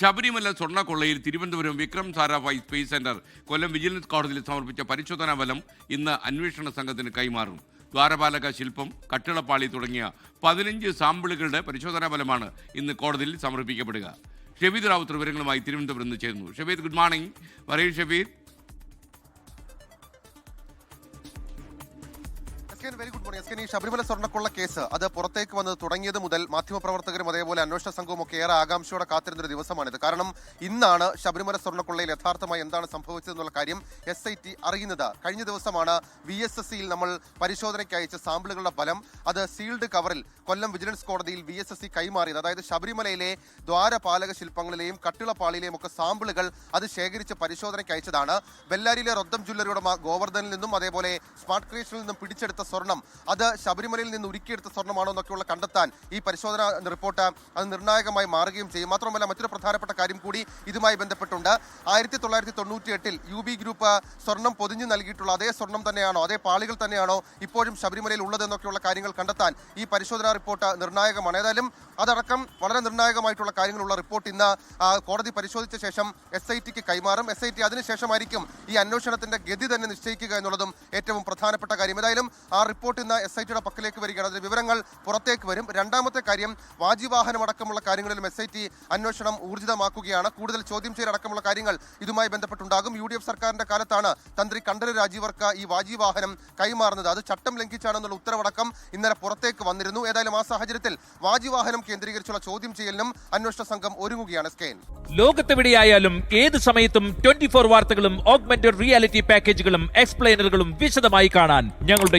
Sabarimala സ്വർണക്കൊള്ളയിൽ Thiruvananthapuram Vikram Sarabhai space centre Kollam vigilance കോടതിയിൽ സമർപ്പിച്ച പരിശോധനാ ഫലം ഇന്ന് അന്വേഷണ സംഘത്തിന് കൈമാറും. ദ്വാരപാലക ശില്പം കട്ടിളപ്പാളി തുടങ്ങിയ പതിനഞ്ച് സാമ്പിളുകളുടെ പരിശോധനാ ഫലമാണ് ഇന്ന് കോടതിയിൽ സമർപ്പിക്കപ്പെടുക. ഷബീദ് റാവുത്ത് വിവരങ്ങളുമായി തിരുവനന്തപുരത്ത് ചേരുന്നു. ഷബീദ് ഗുഡ് മോർണിംഗ് പറയൂ ഷെബീദ് വെരി ഗുഡ് മോർണിംഗ് ഈ ശബരിമല സ്വർണക്കൊള്ള കേസ് അത് പുറത്തേക്ക് വന്നത് തുടങ്ങിയത് മുതൽ മാധ്യമപ്രവർത്തകരും അതേപോലെ അന്വേഷണ സംഘവും ഒക്കെ ഏറെ ആകാംക്ഷയോടെ കാത്തിരുന്ന ഒരു ദിവസമാണിത്. കാരണം ഇന്നാണ് ശബരിമല സ്വർണക്കൊള്ളയിൽ യഥാർത്ഥമായി എന്താണ് സംഭവിച്ചതെന്നുള്ള കാര്യം എസ് ഐ ടി അറിയുന്നത്. കഴിഞ്ഞ ദിവസമാണ് വി എസ് എസ് സിയിൽ നമ്മൾ പരിശോധനയ്ക്ക് അയച്ച സാമ്പിളുകളുടെ ഫലം. അത് സീൽഡ് കവറിൽ കൊല്ലം വിജിലൻസ് കോടതിയിൽ വി എസ് എസ് സി കൈമാറിയത്. അതായത് ശബരിമലയിലെ ദ്വാരപാലക ശില്പങ്ങളിലെയും കട്ടിളപ്പാളിയിലെയും ഒക്കെ സാമ്പിളുകൾ അത് ശേഖരിച്ച് പരിശോധനയ്ക്ക് അയച്ചതാണ്. ബെല്ലാരിയിലെ റൊദ്ദം ജ്വല്ലറിയുടെ ഗോവർദ്ധനിൽ നിന്നും അതേപോലെ സ്മാർട്ട് ക്രിയേഷനിൽ നിന്നും പിടിച്ചെടുത്ത സ്വർണം. അത് ശബരിമലയിൽ നിന്ന് ഉരുക്കിയെടുത്ത സ്വർണമാണോ എന്നൊക്കെയുള്ള കണ്ടെത്താൻ ഈ പരിശോധന റിപ്പോർട്ട് അത് നിർണായകമായി മാറുകയും ചെയ്യും. മാത്രമല്ല മറ്റൊരു പ്രധാനപ്പെട്ട കാര്യം കൂടി ഇതുമായി ബന്ധപ്പെട്ടുണ്ട്. ആയിരത്തി തൊള്ളായിരത്തി തൊണ്ണൂറ്റി എട്ടിൽ യു ബി ഗ്രൂപ്പ് സ്വർണം പൊതിഞ്ഞു നൽകിയിട്ടുള്ള അതേ സ്വർണം തന്നെയാണോ അതേ പാളികൾ തന്നെയാണോ ഇപ്പോഴും ശബരിമലയിൽ ഉള്ളതെന്നൊക്കെയുള്ള കാര്യങ്ങൾ കണ്ടെത്താൻ ഈ പരിശോധനാ റിപ്പോർട്ട് നിർണായകമാണ്. ഏതായാലും അതടക്കം വളരെ നിർണായകമായിട്ടുള്ള കാര്യങ്ങളുള്ള റിപ്പോർട്ട് ഇന്ന് കോടതി പരിശോധിച്ച ശേഷം എസ് ഐ ടിക്ക് കൈമാറും. എസ് ഐ ടി അതിനുശേഷമായിരിക്കും ഈ അന്വേഷണത്തിന്റെ ഗതി തന്നെ നിശ്ചയിക്കുക എന്നുള്ളതും ഏറ്റവും പ്രധാനപ്പെട്ട കാര്യം. ഏതായാലും ആ റിപ്പോർട്ട് ഇന്ന് എസ് ഐ ടിയുടെ പക്കലേക്ക് വരികയാണ്. അതിന്റെ വിവരങ്ങൾ പുറത്തേക്ക് വരും. രണ്ടാമത്തെ കാര്യം വാജിവാഹനം അടക്കമുള്ള കാര്യങ്ങളിലും എസ് ഐ ടി അന്വേഷണം ഊർജിതമാക്കുകയാണ്. കൂടുതൽ ചോദ്യം ചെയ്യൽ അടക്കമുള്ള കാര്യങ്ങൾ ഇതുമായി ബന്ധപ്പെട്ടുണ്ടാകും. യു ഡി എഫ് സർക്കാരിന്റെ കാലത്താണ് തന്ത്രി കണ്ഠര് രാജീവർക്ക് ഈ വാജിവാഹനം കൈമാറുന്നത്. അത് ചട്ടം ലംഘിച്ചാണെന്നുള്ള ഉത്തരവടക്കം ഇന്നലെ പുറത്തേക്ക് വന്നിരുന്നു. ഏതായാലും ആ സാഹചര്യത്തിൽ വാജിവാഹനം കേന്ദ്രീകരിച്ചുള്ള ചോദ്യം ചെയ്യലിനും അന്വേഷണ സംഘം ഒരുങ്ങുകയാണ്. സ്കെയിൻ ലോകത്തെവിടെയായാലും ഏത് സമയത്തും ട്വന്റി ഫോർ വാർത്തകളും ഓഗ്മെന്റഡ് റിയാലിറ്റി പാക്കേജുകളും എക്സ്പ്ലെയിനറുകളും വിശദമായി കാണാൻ ഞങ്ങളുടെ